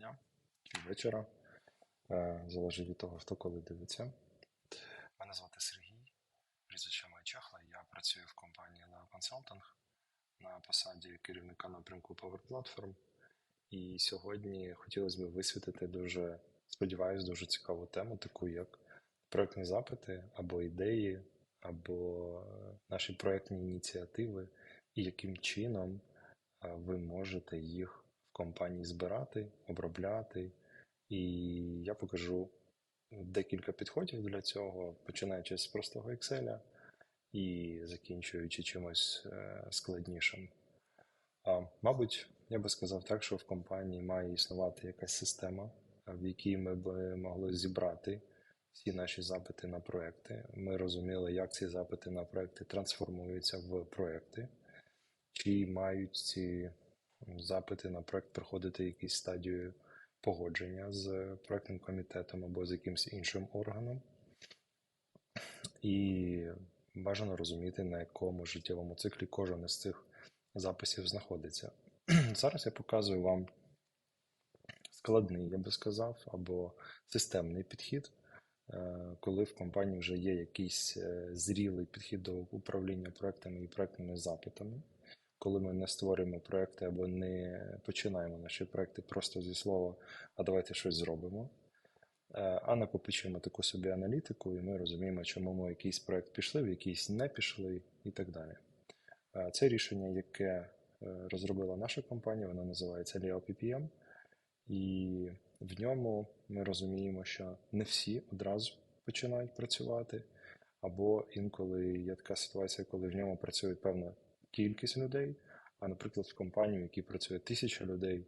дня чи вечора. Е, Залежить від того, хто коли дивиться. Мене звати Сергій, прізвище моє Чахла. Я працюю в компанії Leo Consulting на посаді керівника напрямку Power Platform. І сьогодні хотілося б висвітити дуже, сподіваюся, дуже цікаву тему, таку як проектні запити або ідеї, або е, наші проектні ініціативи, і яким чином е, ви можете їх компанії збирати, обробляти. І я покажу декілька підходів для цього, починаючи з простого Excel і закінчуючи чимось е, складнішим. А, Мабуть, я би сказав так, що в компанії має існувати якась система, в якій ми б могли зібрати всі наші запити на проекти. Ми розуміли, як ці запити на проекти трансформуються в проекти, чи мають ці запити на проект проходити якісь стадію погодження з проектним комітетом або з якимось іншим органом. І бажано розуміти, на якому життєвому циклі кожен із цих записів знаходиться. Зараз я показую вам складний, я би сказав, або системний підхід, е, коли в компанії вже є якийсь е, зрілий підхід до управління проектами і проектними запитами, коли ми не створюємо проекти або не починаємо наші проекти просто зі слова, а давайте щось зробимо. е, А накопичуємо таку собі аналітику, і ми розуміємо, чому ми якийсь проект пішли, в якийсь не пішли, і так далі. Е, Це рішення, яке е, розробила наша компанія, воно називається Leo PPM, і в ньому ми розуміємо, що не всі одразу починають працювати, або інколи є така ситуація, коли в ньому працює певна кількість людей, а, наприклад, в компанії, в якій працює тисяча людей,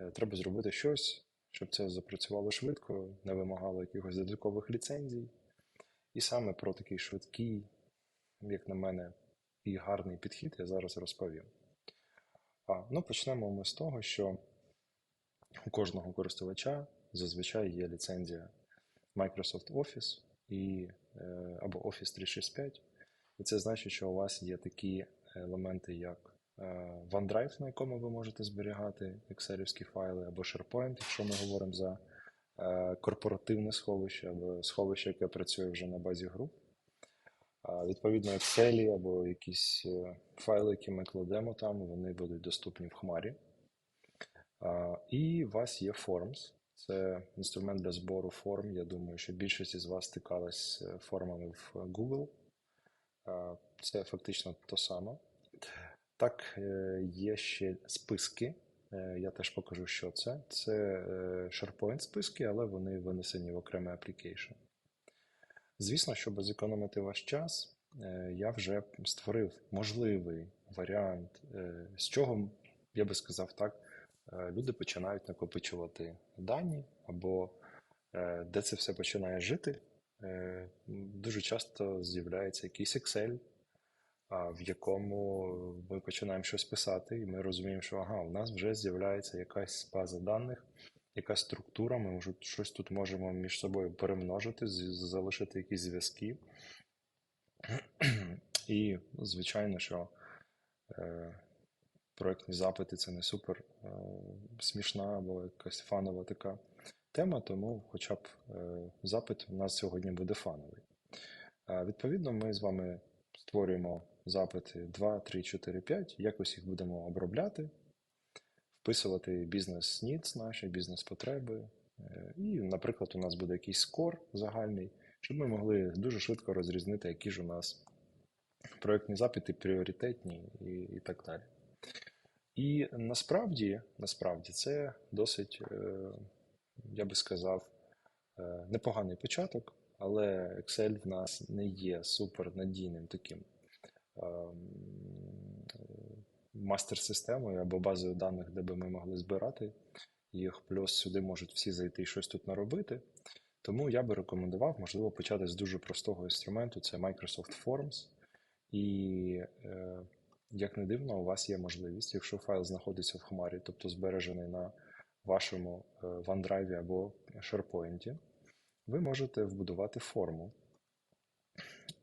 е, треба зробити щось, щоб це запрацювало швидко, не вимагало якихось додаткових ліцензій. І саме про такий швидкий, як на мене, і гарний підхід я зараз розповім. А, ну, почнемо ми з того, що у кожного користувача зазвичай є ліцензія Microsoft Office і, е, або Office 365. І це значить, що у вас є такі елементи, як е, OneDrive, на якому ви можете зберігати екселівські файли, або SharePoint, якщо ми говоримо за е, корпоративне сховище, або сховище, яке працює вже на базі груп. Відповідно, Excel або якісь е, файли, які ми кладемо там, вони будуть доступні в Хмарі. І у вас є Forms. Це інструмент для збору форм. Я думаю, що більшість із вас стикалась формами в Google. Це фактично то саме. Так, е, є ще списки. Е, Я теж покажу, що це. Це е, SharePoint списки, але вони винесені в окремий application. Звісно, щоб зекономити ваш час, я вже створив можливий варіант, з чого, я би сказав так, люди починають накопичувати дані, або де це все починає жити. Е, Дуже часто з'являється якийсь Excel, в якому ми починаємо щось писати, і ми розуміємо, що ага, у нас вже з'являється якась база даних, якась структура, ми вже щось тут можемо між собою перемножити, залишити якісь зв'язки. І, звичайно, що е, проектні запити це не супер е, смішна або якась фанова така тема, тому хоча б е, запит у нас сьогодні буде фановий. Е, відповідно, ми з вами створюємо запити 2, 3, 4, 5, якось їх будемо обробляти, вписувати бізнес needs наші, бізнес-потреби. Е, І, наприклад, у нас буде якийсь скор загальний, щоб ми могли дуже швидко розрізнити, які ж у нас проектні запити пріоритетні і, і так далі. І насправді, насправді це досить, я би сказав, е, непоганий початок, але Excel в нас не є супернадійним таким ем, мастер-системою або базою даних, де би ми могли збирати їх, плюс сюди можуть всі зайти і щось тут наробити. Тому я би рекомендував, можливо, почати з дуже простого інструменту, це Microsoft Forms. І е, як не дивно, у вас є можливість, якщо файл знаходиться в Хмарі, тобто збережений на вашому е, OneDrive або SharePoint, ви можете вбудувати форму.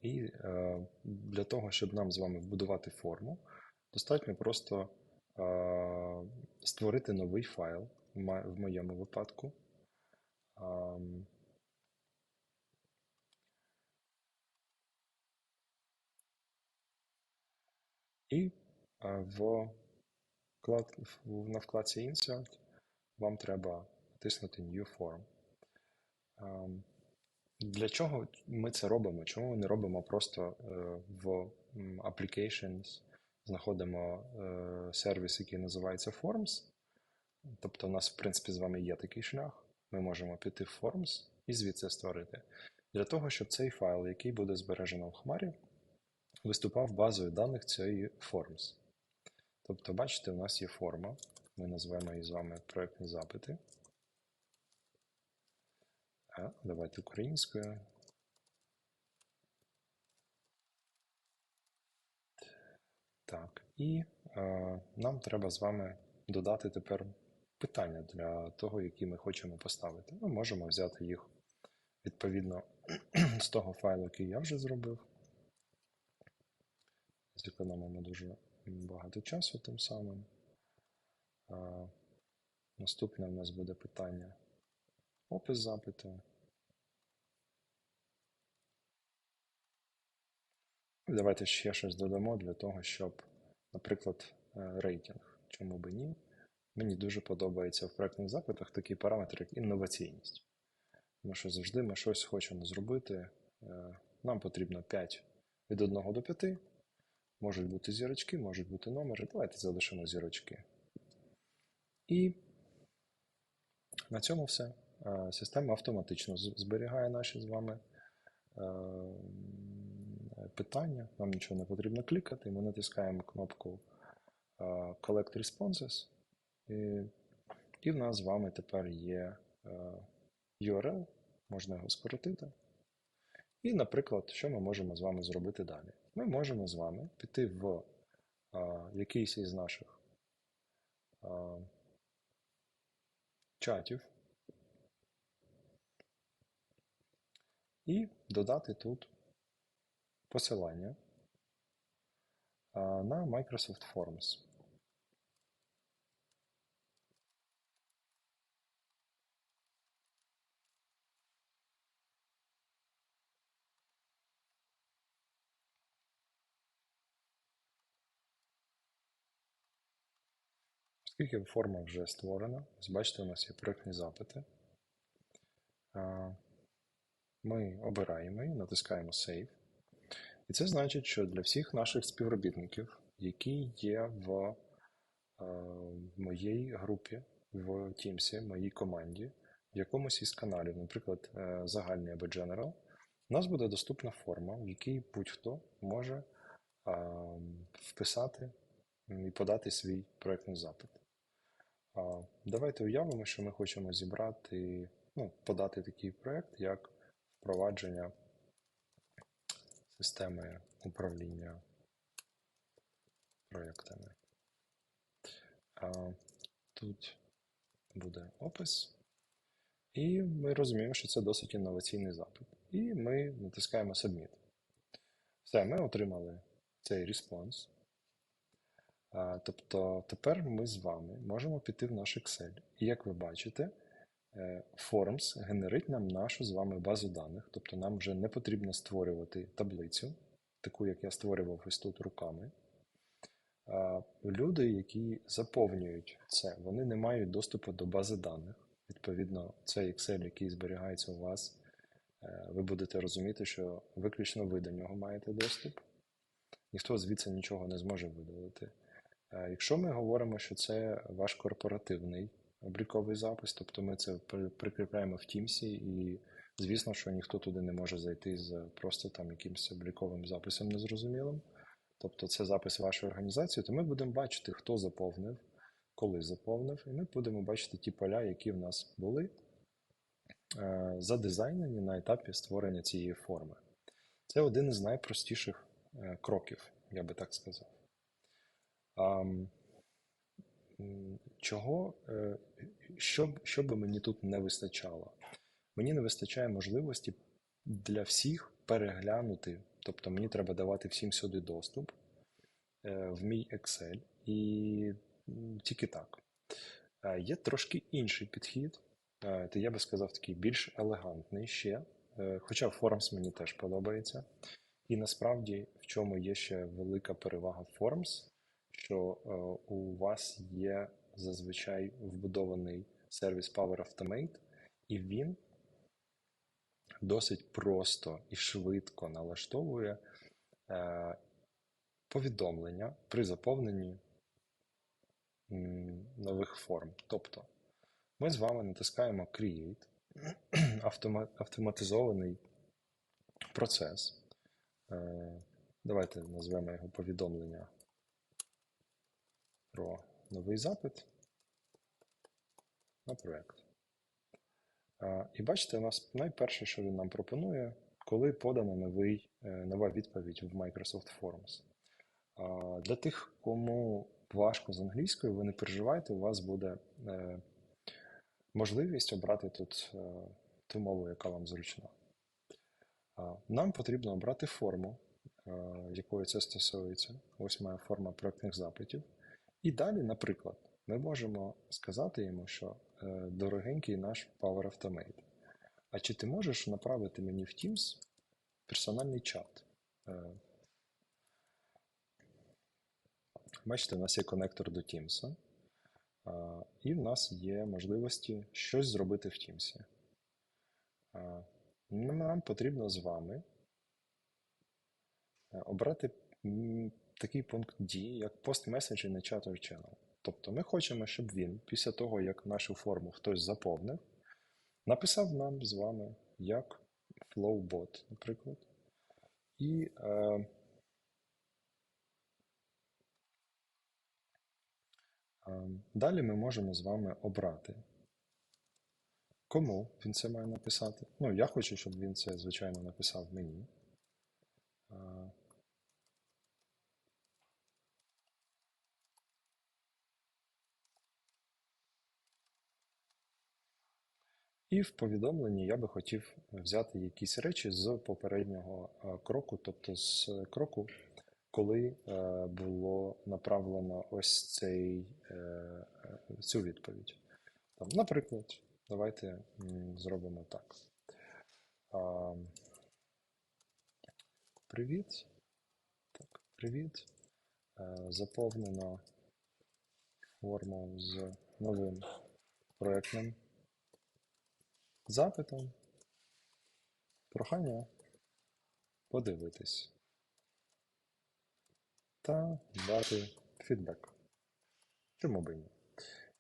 І е, для того, щоб нам з вами вбудувати форму, достатньо просто е, створити новий файл. в моєму випадку. І в- на вкладці Insert вам треба натиснути New Form. Для чого ми це робимо? Чому ми не робимо просто е, в Applications, знаходимо е, сервіс, який називається Forms. Тобто, у нас, в принципі, з вами є такий шлях. Ми можемо піти в Forms і звідси створити. Для того, щоб цей файл, який буде збережено в Хмарі, виступав базою даних цієї Forms. Тобто, бачите, у нас є форма. Ми називаємо її з вами проєктні запити. А, давайте українською. Так, і е, нам треба з вами додати тепер питання для того, які ми хочемо поставити. Ми можемо взяти їх відповідно з того файлу, який я вже зробив. Зекономимо дуже багато часу тим самим. Наступне в нас буде питання опис запиту. Давайте ще щось додамо для того, щоб, наприклад, е, рейтинг. Чому би ні? Мені дуже подобається в проектних запитах такий параметр, як інноваційність. Тому що завжди ми щось хочемо зробити. Е, Нам потрібно 5 від 1 до 5. Можуть бути зірочки, можуть бути номери. Давайте залишимо зірочки. І на цьому все. Е, Система автоматично зберігає наші з вами е, питання. Нам нічого не потрібно клікати. Ми натискаємо кнопку е, Collect Responses. І, і в нас з вами тепер є URL, можна його скоротити. І, наприклад, що ми можемо з вами зробити далі? Ми можемо з вами піти в якийсь із наших чатів і додати тут посилання на Microsoft Forms. Оскільки форма вже створена, бачите, у нас є проєктні запити. Ми обираємо її, натискаємо Save. І це значить, що для всіх наших співробітників, які є в е, моїй групі в Teams, моїй команді, в якомусь із каналів, наприклад, е, загальний або General, у нас буде доступна форма, в якій будь-хто може е, вписати і подати свій проєктний запит. Давайте уявимо, що ми хочемо зібрати, ну, подати такий проєкт, як впровадження системи управління проєктами. Тут буде опис, і ми розуміємо, що це досить інноваційний запит. І ми натискаємо Submit. Все, ми отримали цей респонс. А, Тобто тепер ми з вами можемо піти в наш Excel. І як ви бачите, е, Forms генерить нам нашу з вами базу даних. Тобто нам вже не потрібно створювати таблицю, таку, як я створював ось тут руками. Люди, які заповнюють це, вони не мають доступу до бази даних. Відповідно, цей Excel, який зберігається у вас, е, ви будете розуміти, що виключно ви до нього маєте доступ. Ніхто звідси нічого не зможе видалити. Е, Якщо ми говоримо, що це ваш корпоративний обліковий запис, тобто ми це прикріпляємо в Teams, і звісно, що ніхто туди не може зайти з просто там якимось обліковим записом незрозумілим. Тобто це запис вашої організації, то ми будемо бачити, хто заповнив, коли заповнив, і ми будемо бачити ті поля, які в нас були е, задизайнені на етапі створення цієї форми. Це один із найпростіших е, кроків, я би так сказав. Чого, е, що, що би мені тут не вистачало? Мені не вистачає можливості для всіх переглянути, тобто мені треба давати всім сюди доступ е, в мій Excel і тільки так. Е, Є трошки інший підхід, то я би сказав такий більш елегантний ще, хоча Forms мені теж подобається. І насправді в чому є ще велика перевага Forms, що е, у вас є зазвичай вбудований сервіс Power Automate, і він досить просто і швидко налаштовує е, повідомлення при заповненні нових форм. Тобто ми з вами натискаємо Create, автома- автоматизований процес. Е, Давайте назвемо його повідомлення про новий запит на проєкт. І бачите, у нас найперше, що він нам пропонує, коли подана новий, е, нова відповідь в Microsoft Forms. Для тих, кому важко з англійською, ви не переживайте, у вас буде е, можливість обрати тут е, ту мову, яка вам зручна. Нам потрібно обрати форму, якої це стосується. Ось моя форма проектних запитів. І далі, наприклад, ми можемо сказати йому, що е, дорогенький наш Power Automate. А чи ти можеш направити мені в Teams персональний чат? Е, Бачите, у нас є конектор до Teams, а, і в нас є можливості щось зробити в Teams. Нам потрібно з вами е, обрати такий пункт дії, як Message in a Channel. Тобто ми хочемо, щоб він після того, як нашу форму хтось заповнив, написав нам з вами як Flowbot, наприклад. І е, е, далі ми можемо з вами обрати, кому він це має написати. Ну, я хочу, щоб він це, звичайно, написав мені. Е, І в повідомленні я би хотів взяти якісь речі з попереднього е, кроку, тобто з кроку, коли е, було направлено ось цей, е, е, цю відповідь. Наприклад, давайте зробимо так. Привіт. Так, привіт. Е, Заповнено форму з новим проектним запитом. Прохання подивитись та дати фідбек. Чому би ні?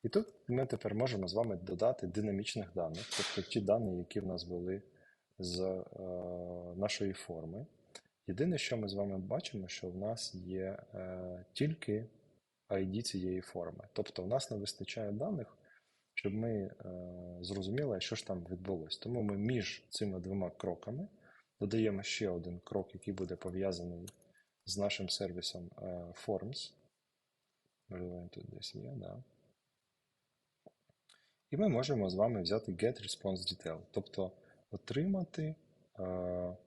І тут ми тепер можемо з вами додати динамічних даних, тобто ті дані, які в нас були з е, нашої форми. Єдине, що ми з вами бачимо, що в нас є е, тільки ID цієї форми. Тобто в нас не вистачає даних, щоб ми е, зрозуміли, що ж там відбулося. Тому ми між цими двома кроками додаємо ще один крок, який буде пов'язаний з нашим сервісом е, Forms. Можливо, тут десь є, да. І ми можемо з вами взяти Get Response Detail, тобто отримати е,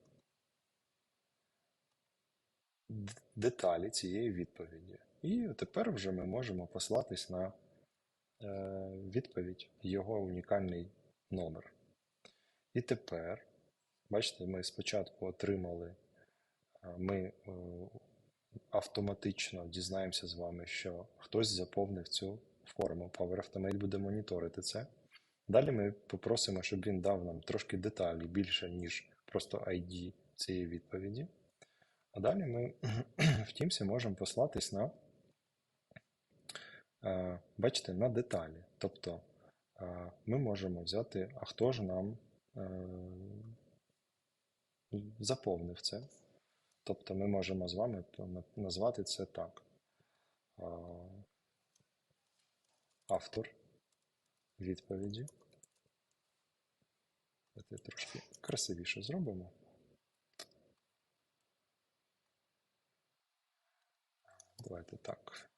деталі цієї відповіді. І тепер вже ми можемо послатись на відповідь його унікальний номер. І тепер, бачите, ми спочатку отримали, е, ми е, автоматично дізнаємося з вами, що хтось заповнив цю форму. Power Automate буде моніторити це. Далі ми попросимо, щоб він дав нам трошки деталі більше, ніж просто ID цієї відповіді. А далі ми в Teams можемо послатись на, е, бачите, на деталі. Тобто е, ми можемо взяти, а хто ж нам е, заповнив це. Тобто ми можемо з вами назвати це так. Е, Автор відповіді. Давайте трошки красивіше зробимо. Давайте так.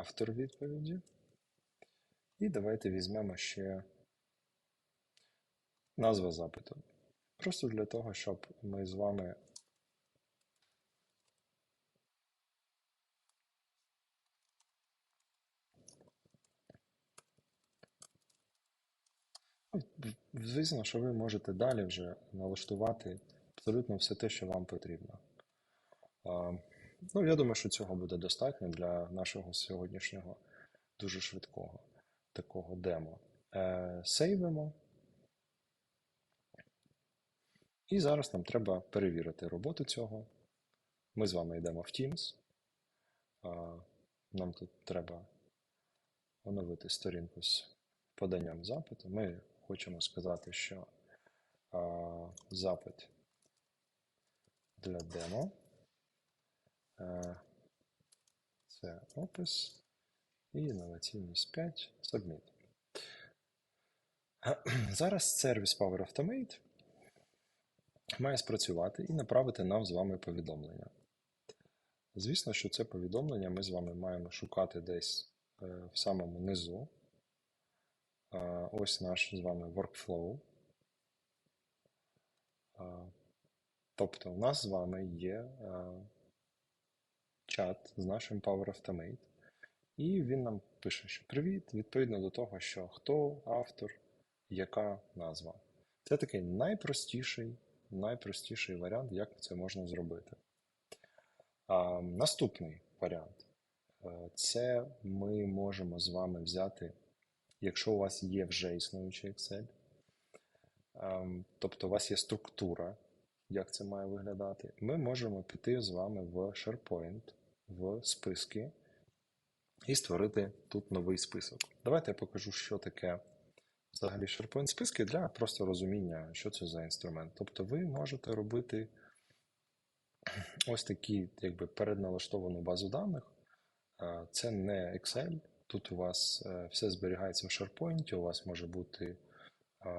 Автор відповіді. І давайте візьмемо ще назва запиту. Просто для того, щоб ми з вами Ну, Звісно, що ви можете далі вже налаштувати абсолютно все те, що вам потрібно. Ну, я думаю, що цього буде достатньо для нашого сьогоднішнього дуже швидкого такого демо. Е, Сейвимо. І зараз нам треба перевірити роботу цього. Ми з вами йдемо в Teams. А, Нам тут треба оновити сторінку з поданням запиту. Ми хочемо сказати, що а, запит для демо. Це опис і інноваційність 5 Submit. Зараз сервіс Power Automate має спрацювати і направити нам з вами повідомлення. Звісно, що це повідомлення ми з вами маємо шукати десь е, в самому низу. Ось наш з вами workflow. Тобто, у нас з вами є е, чат з нашим Power Automate, і він нам пише, що привіт, відповідно до того, що хто автор, яка назва. Це такий найпростіший, найпростіший варіант, як це можна зробити. А, наступний варіант. Е, це ми можемо з вами взяти, якщо у вас є вже існуючий Excel, ем, тобто у вас є структура, як це має виглядати, ми можемо піти з вами в SharePoint, в списки і створити тут новий список. Давайте я покажу, що таке взагалі SharePoint списки для просто розуміння, що це за інструмент. Тобто ви можете робити ось такі, якби передналаштовану базу даних. Е, Це не Excel. Тут у вас е, все зберігається в SharePoint, у вас може бути е,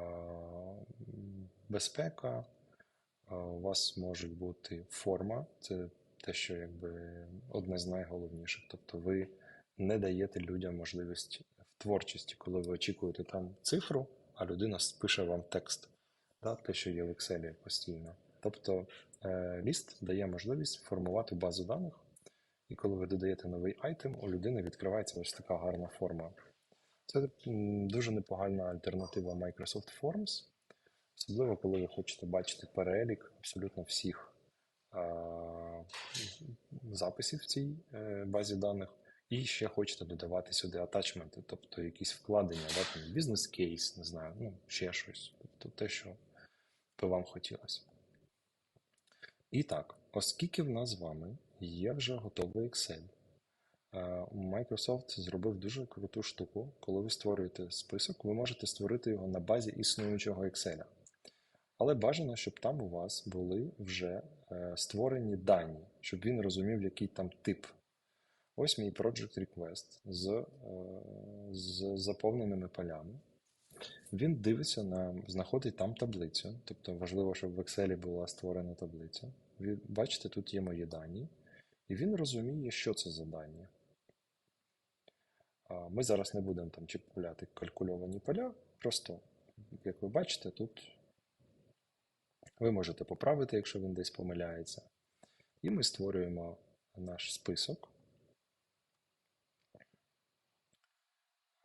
безпека, у вас може бути форма, це те, що якби одне з найголовніших. Тобто ви не даєте людям можливість в творчості, коли ви очікуєте там цифру, а людина пише вам текст, да, те, що є в Excel постійно. Тобто е, ліст дає можливість формувати базу даних, і коли ви додаєте новий айтем, у людини відкривається ось така гарна форма. Це дуже непогана альтернатива Microsoft Forms, особливо коли ви хочете бачити перелік абсолютно всіх записів в цій е, базі даних, і ще хочете додавати сюди атачменти, тобто якісь вкладення, да, бізнес-кейс, не знаю, ну, ще щось, тобто те, що би вам хотілося. І так, оскільки в нас з вами є вже готовий Excel, е, Microsoft зробив дуже круту штуку. Коли ви створюєте список, ви можете створити його на базі існуючого Excel. Але бажано, щоб там у вас були вже е, створені дані, щоб він розумів, який там тип. Ось мій Project Request з, е, з заповненими полями. Він дивиться на, знаходить там таблицю, тобто важливо, щоб в Excel була створена таблиця. Ви бачите, тут є мої дані, і він розуміє, що це за дані. Ми зараз не будемо там чіпляти калькульовані поля, просто, як ви бачите, тут ви можете поправити, якщо він десь помиляється. І ми створюємо наш список.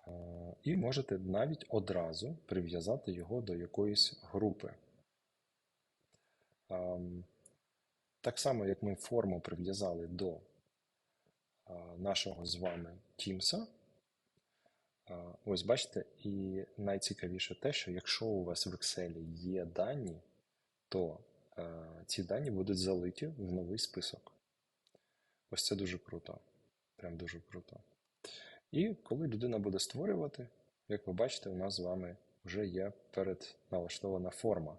Е, І можете навіть одразу прив'язати його до якоїсь групи. Ем, Так само, як ми форму прив'язали до е, нашого з вами Teams. Е, Ось бачите, і найцікавіше те, що якщо у вас в Excel є дані, то е, ці дані будуть залиті в новий список. Ось це дуже круто. Прям дуже круто. І коли людина буде створювати, як ви бачите, у нас з вами вже є передналаштована форма.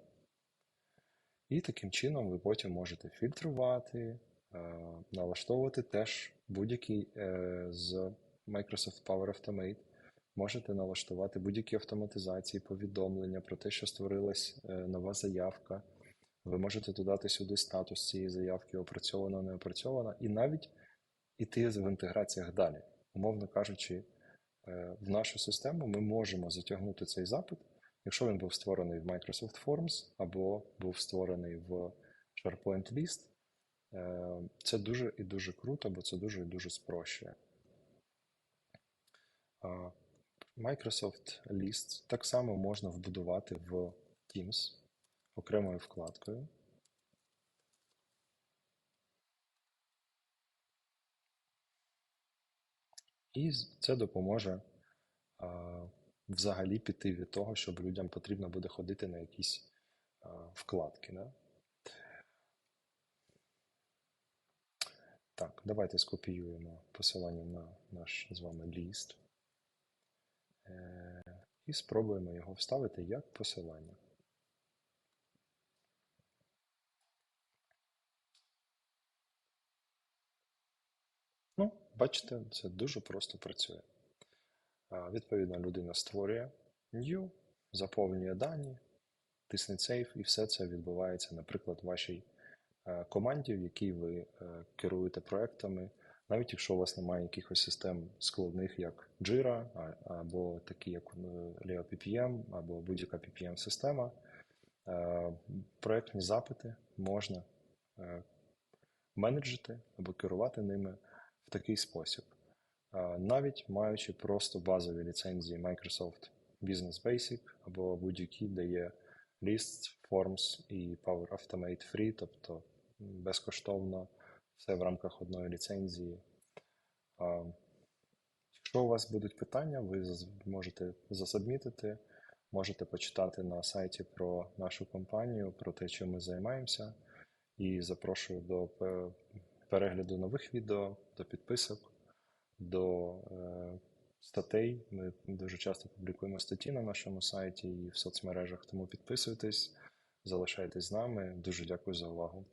І таким чином ви потім можете фільтрувати, е, налаштовувати теж будь-який е, з Microsoft Power Automate. Можете налаштувати будь-які автоматизації, повідомлення про те, що створилась нова заявка. Ви можете додати сюди статус цієї заявки, опрацьована, не опрацьована, і навіть іти в інтеграціях далі. Умовно кажучи, е, в нашу систему ми можемо затягнути цей запит, Якщо він був створений в Microsoft Forms або був створений в SharePoint List, е, це дуже і дуже круто, бо це дуже і дуже спрощує. Microsoft List так само можна вбудувати в Teams окремою вкладкою. І це допоможе а, взагалі піти від того, щоб людям потрібно буде ходити на якісь а, вкладки. Да? Так, давайте скопіюємо посилання на наш з вами ліст е, і спробуємо його вставити як посилання. Ну, бачите, це дуже просто працює. Відповідно, людина створює new, заповнює дані, тисне Save, і все це відбувається, наприклад, в вашій е, команді, в якій ви е, керуєте проектами, навіть якщо у вас немає якихось систем складних, як Jira, або такі, як е, Leo PPM, або будь-яка PPM-система, проектні запити можна менеджити або керувати ними в такий спосіб навіть маючи просто базові ліцензії Microsoft Business Basic або будь-які, де є Lists, Forms і Power Automate Free, тобто безкоштовно все в рамках одної ліцензії. Якщо у вас будуть питання, ви можете засабмітити, можете почитати на сайті про нашу компанію, про те, чим ми займаємося. І запрошую до перегляду нових відео, до підписок до е, статей. Ми дуже часто публікуємо статті на нашому сайті і в соцмережах, тому підписуйтесь, залишайтесь з нами. Дуже дякую за увагу.